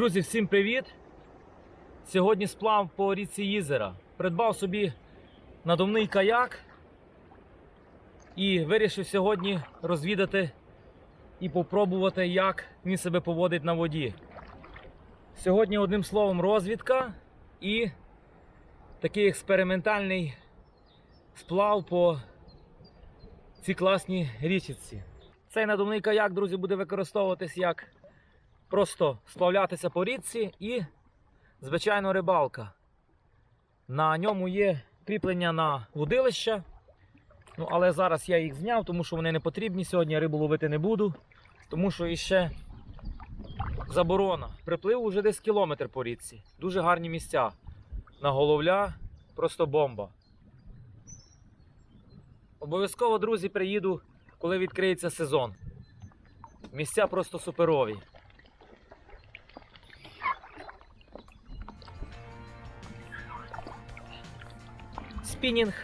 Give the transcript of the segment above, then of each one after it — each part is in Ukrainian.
Друзі, всім привіт! Сьогодні сплав по річці Їзера. Придбав собі надувний каяк і вирішив сьогодні розвідати і попробувати, як він себе поводить на воді. Сьогодні, одним словом, розвідка і такий експериментальний сплав по цій класній річці. Цей надувний каяк, друзі, буде використовуватись як просто сплавлятися по річці і, звичайно, рибалка. На ньому є кріплення на водилища. Ну, але зараз я їх зняв, тому що вони не потрібні. Сьогодні рибу ловити не буду, тому що іще заборона. Приплив уже десь кілометр по річці. Дуже гарні місця. На головля просто бомба. Обов'язково, друзі, приїду, коли відкриється сезон. Місця просто суперові. Спінінг,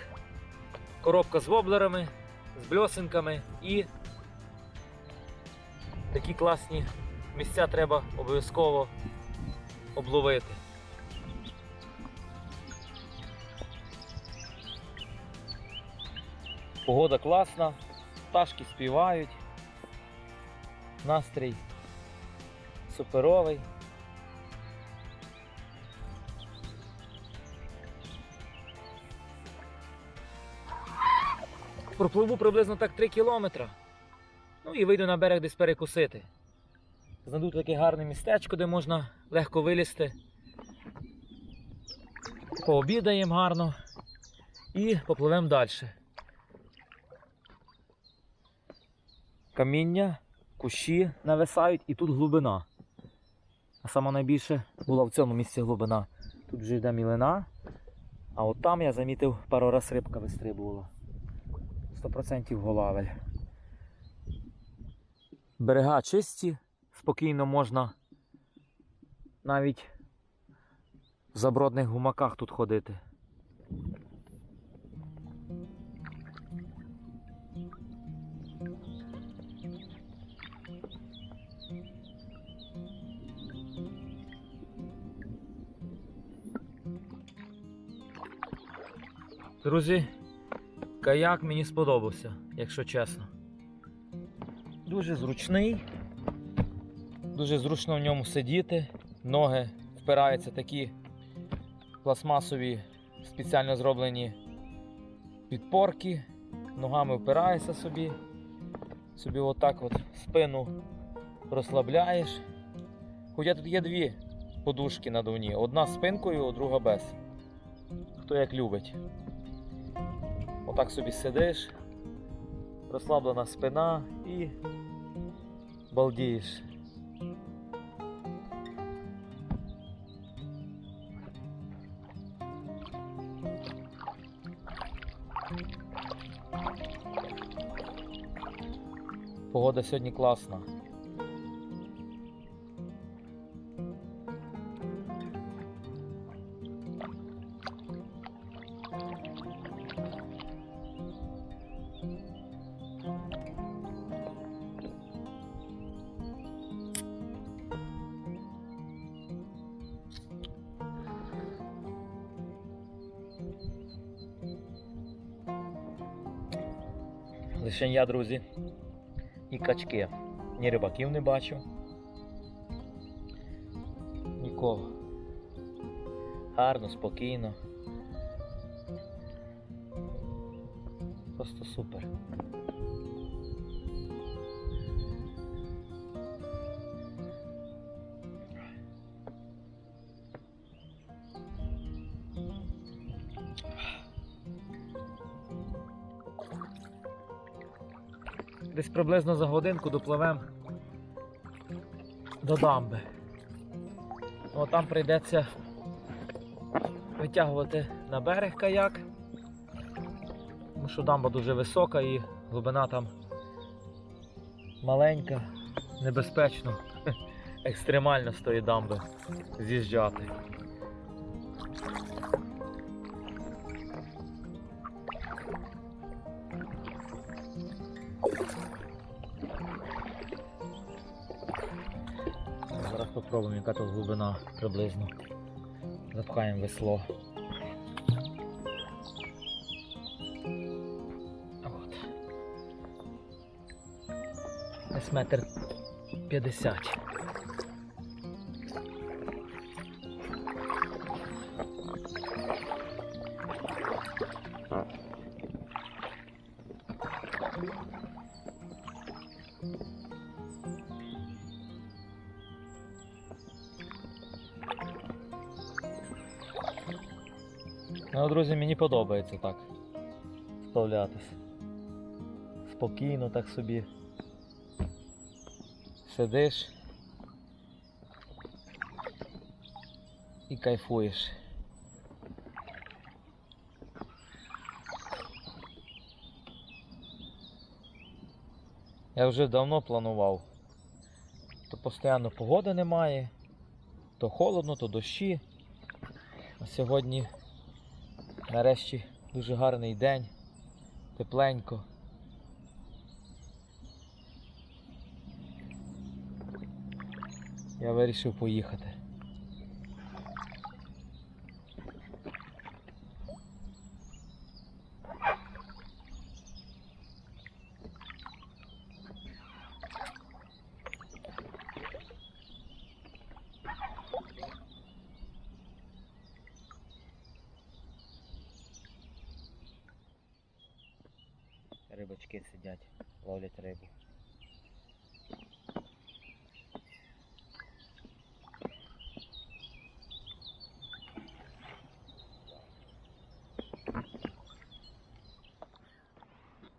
коробка з воблерами, з бльосинками і такі класні місця треба обов'язково обловити. Погода класна, пташки співають, настрій суперовий. Пропливу приблизно так 3 кілометри. Ну і вийду на берег десь перекусити. Знайду таке гарне містечко, де можна легко вилізти. Пообідаємо гарно і попливемо далі. Каміння, кущі нависають і тут глибина. А сама найбільше була в цьому місці глибина. Тут вже йде мілина, а от там я замітив пару раз рибка вистрибувала. 100% голавель. Берега чисті, спокійно можна навіть в забродних гумаках тут ходити. Друзі, Каяк мені сподобався, якщо чесно. Дуже зручний, дуже зручно в ньому сидіти. Ноги впираються такі пластмасові спеціально зроблені підпорки. Ногами впираєшся собі. Собі отак от спину розслабляєш. Хоча тут є дві подушки надувні. Одна з спинкою, друга без. Хто як любить. Отак собі сидиш, розслаблена спина і балдієш. Погода сьогодні класна. Я, друзі, і качки. Ні рибаків не бачу. Нікого. Гарно, спокійно. Просто супер. Десь приблизно за годинку допливемо до дамби. А там прийдеться витягувати на берег каяк, тому що дамба дуже висока і глибина там маленька, небезпечно, екстремально з тої дамби з'їжджати. Попробуємо, яка тут глибина приблизно. Запхаємо весло. От. Десь метр п'ятдесят. Ну, друзі, мені подобається так справлятись. Спокійно так собі. Сидиш і кайфуєш. Я вже давно планував. То постійно погоди немає, то холодно, то дощі. А сьогодні нарешті дуже гарний день, тепленько. Я вирішив поїхати.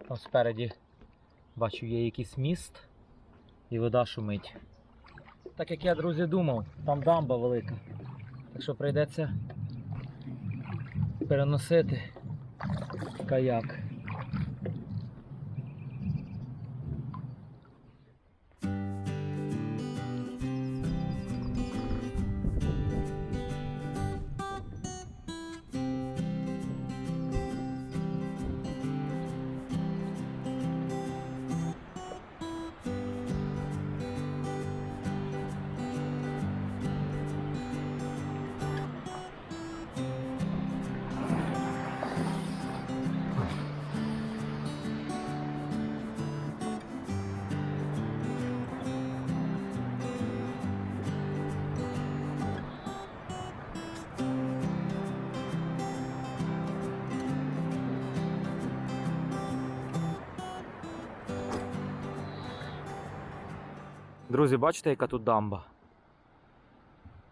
Там спереді бачу є якийсь міст і вода шумить. Так як я, друзі, думав, там дамба велика. Так що прийдеться переносити каяк. Друзі, бачите, яка тут дамба?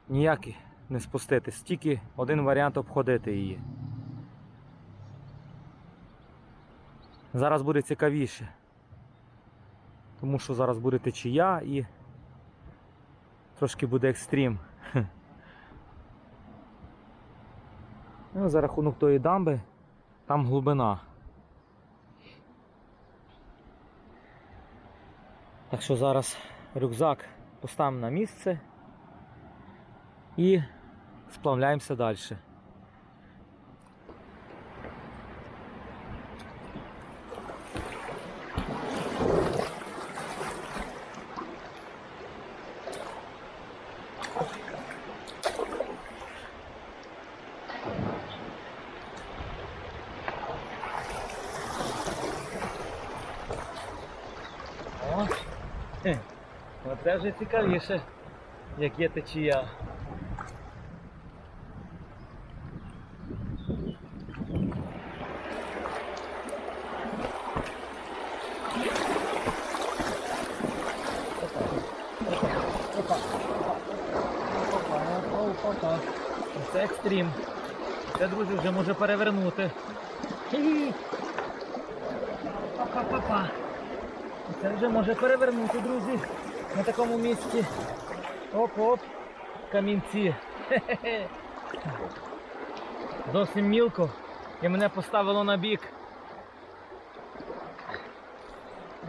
Ніякі не спуститись, тільки один варіант обходити її. Зараз буде цікавіше. Тому що зараз буде течія і трошки буде екстрім. Ну, за рахунок тої дамби там глибина. Так що зараз рюкзак поставимо на місце і сплавляємося далі. О, хе, оце вже цікавіше, як є течія. Це екстрім. Це, друзі, вже може перевернути. Па-па-па-па. Це вже може перевернути, друзі, на такому місці. Оп-оп, камінці. Хе-хе-хе. Зовсім мілко і мене поставило на бік.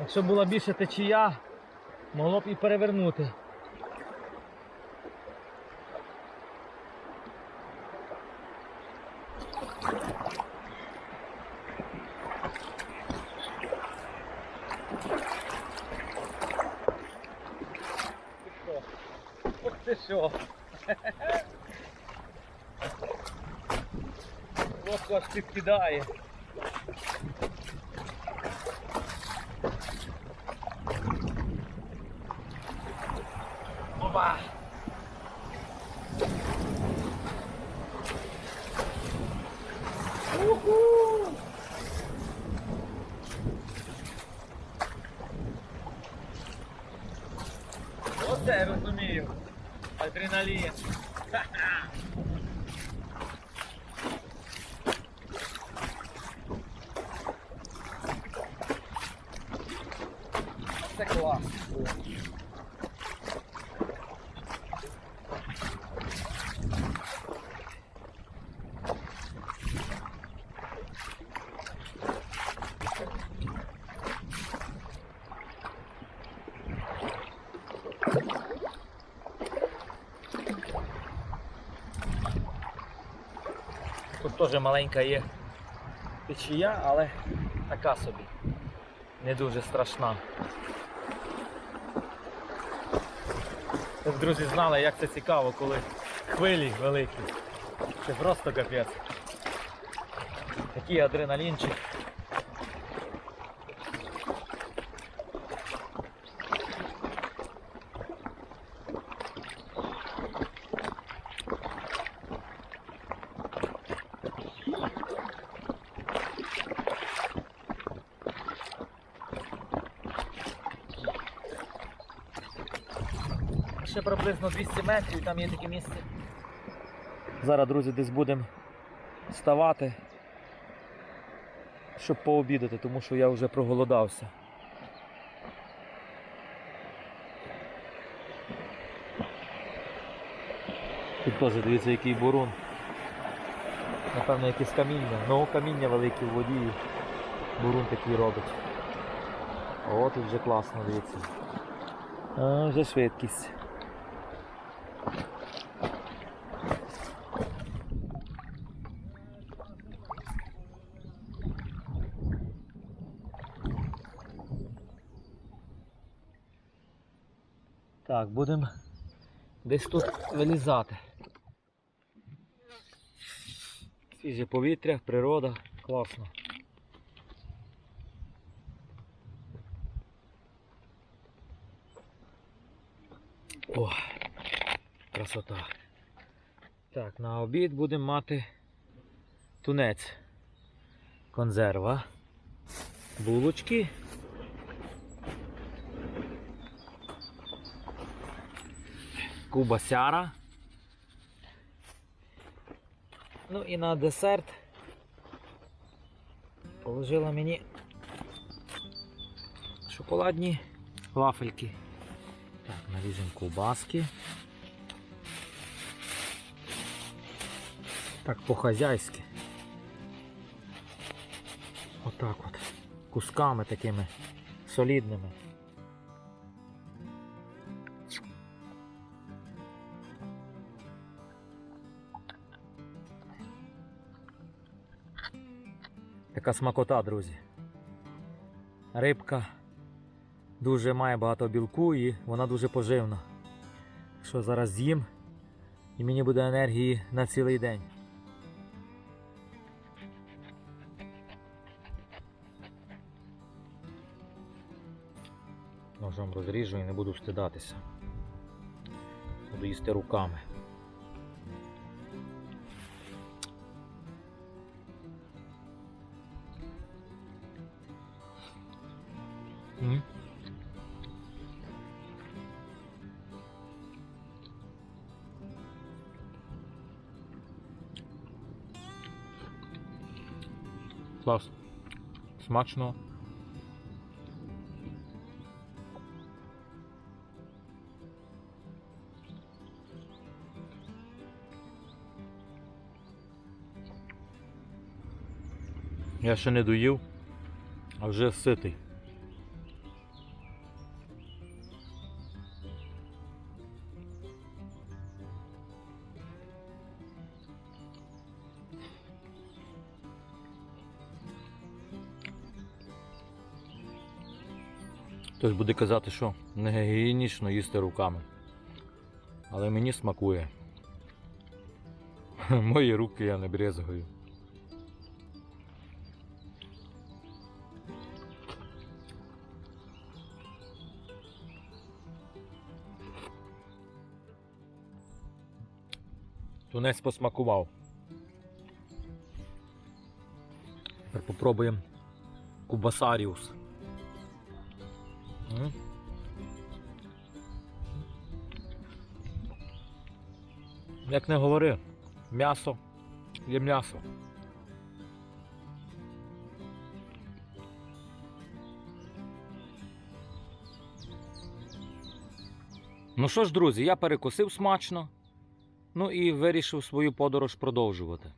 Якщо була більше течія, могло б і перевернути. ти що? Підкидає. Опа! Уху! Оце я розумію. Адреналін. Ха-ха. Це клас. Тут теж маленька є течія, але така собі. Не дуже страшна. Щоб друзі знали, як це цікаво, коли хвилі великі. Це просто капець. Такий адреналінчик. Ще приблизно 200 метрів, там є таке місце. Зараз, друзі, десь будемо вставати, щоб пообідати, тому що я вже проголодався. Тут теж дивіться, який бурун. Напевно, якесь каміння. Ну, каміння велике в воді. і Бурун такий робить. О, тут вже класно, дивіться. А, вже швидкість. Так, будемо десь тут вилізати. Свіже повітря, природа, класно. О, красота. Так, на обід будемо мати тунець. Консерва. Булочки. Куба сяра. Ну і на десерт положила мені шоколадні вафельки. Так, наріжемо ковбаски. Так, по-хазяйськи. Отак от. Кусками такими солідними. Така смакота, друзі. Рибка дуже має багато білку і вона дуже поживна. Що зараз з'їм і мені буде енергії на цілий день. Ножом розріжу і не буду встидатися. Буду їсти руками. Клас. Смачно. Я ще не доїв, а вже ситий. Хтось буде казати, що не гігієнічно їсти руками. але мені смакує. Мої руки я не брезгую. Тунець посмакував. Тепер попробуємо кубасаріус. М? Як не говори, м'ясо є м'ясо. Ну що ж, друзі, я перекусив смачно. Ну і вирішив свою подорож продовжувати.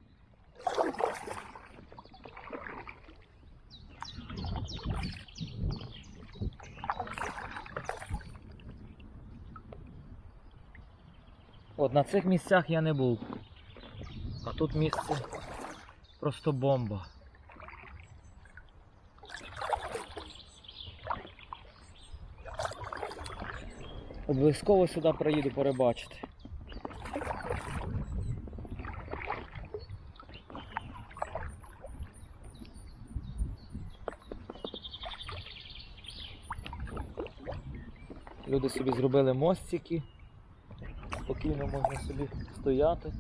На цих місцях я не був. А тут місце просто бомба. Обов'язково сюди приїду перебачити. Люди собі зробили мостики. Спокійно можна собі стояти.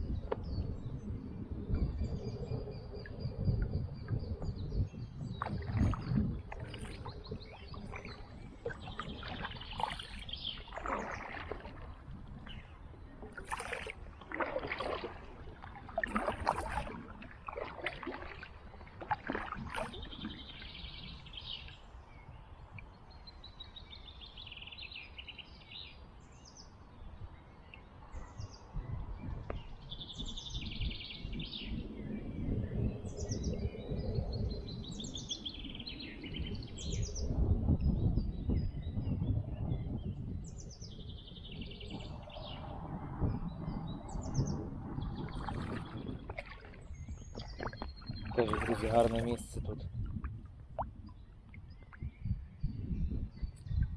Теж, друзі, гарне місце тут.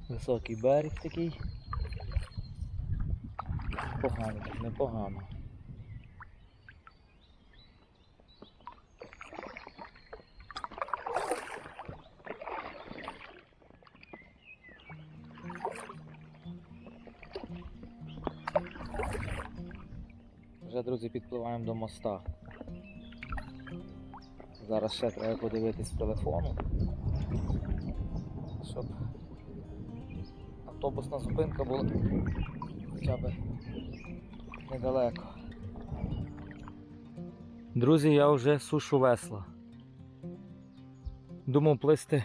Високий берег такий. Погано тут, непогано. Вже, друзі, підпливаємо до моста. Зараз ще треба подивитись телефону. Щоб автобусна зупинка була хоча б недалеко. Друзі, я вже сушу весла. Думав плисти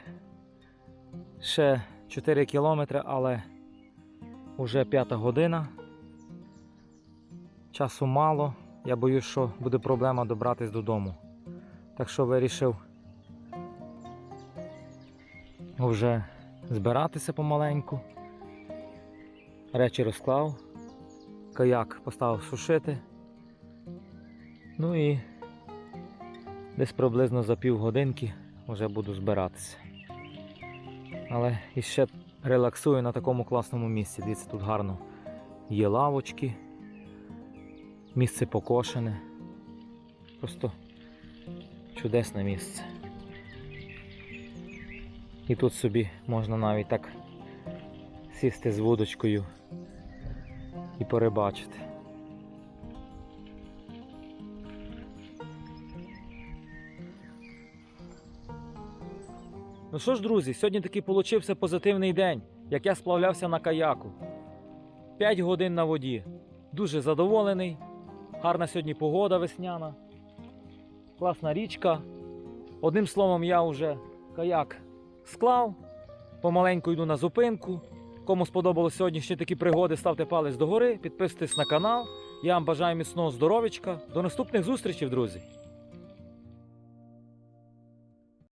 ще 4 кілометри, але вже п'ята година. Часу мало. Я боюсь, що буде проблема добратись додому. Так що вирішив вже збиратися помаленьку. Речі розклав, каяк поставив сушити. Ну і десь приблизно за півгодинки вже буду збиратися. Але іще релаксую на такому класному місці. Дивіться, тут гарно є лавочки, місце покошене. Просто чудесне місце. І тут собі можна навіть так сісти з вудочкою і порибачити. Ну що ж, друзі, сьогодні такий получився позитивний день, як я сплавлявся на каяку. 5 годин на воді. Дуже задоволений. Гарна сьогодні погода весняна класна річка. Одним словом, я вже каяк склав, помаленьку йду на зупинку. Кому сподобалось сьогоднішні такі пригоди, ставте палець догори, підписуйтесь на канал. Я вам бажаю міцного здоров'ячка. До наступних зустрічей, друзі!